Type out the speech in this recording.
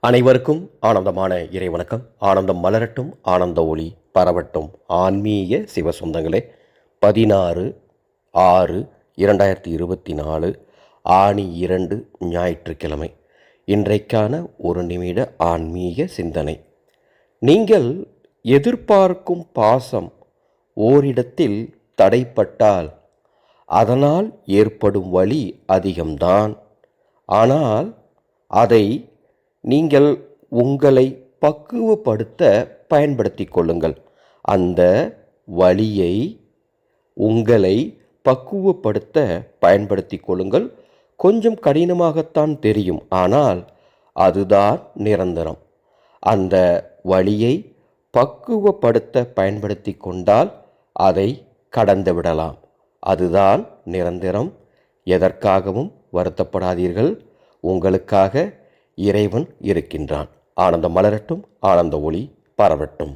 அனைவருக்கும் ஆனந்தமான இறை வணக்கம் ஆனந்தம் மலரட்டும் ஆனந்த ஒளி பரவட்டும். ஆன்மீக சிவ சொந்தங்களே பதினாறு ஆறு இரண்டாயிரத்தி இருபத்தி நாலு ஆணி இரண்டு ஞாயிற்றுக்கிழமை. இன்றைக்கான ஒரு நிமிட ஆன்மீக சிந்தனை. நீங்கள் எதிர்பார்க்கும் பாசம் ஓரிடத்தில் தடைப்பட்டால் அதனால் ஏற்படும் வலி அதிகம்தான். ஆனால் அதை நீங்கள் உங்களை பக்குவப்படுத்த பயன்படுத்தி கொள்ளுங்கள். அந்த வழியை உங்களை பக்குவப்படுத்த பயன்படுத்தி கொள்ளுங்கள். கொஞ்சம் கடினமாகத்தான் தெரியும் ஆனால் அதுதான் நிரந்தரம். அந்த வழியை பக்குவப்படுத்த பயன்படுத்தி கொண்டால் அதை கடந்து விடலாம். அதுதான் நிரந்தரம். எதற்காகவும் வருத்தப்படாதீர்கள். உங்களுக்காக இறைவன் இருக்கின்றான். ஆனந்த மலரட்டும் ஆனந்த ஒளி பரவட்டும்.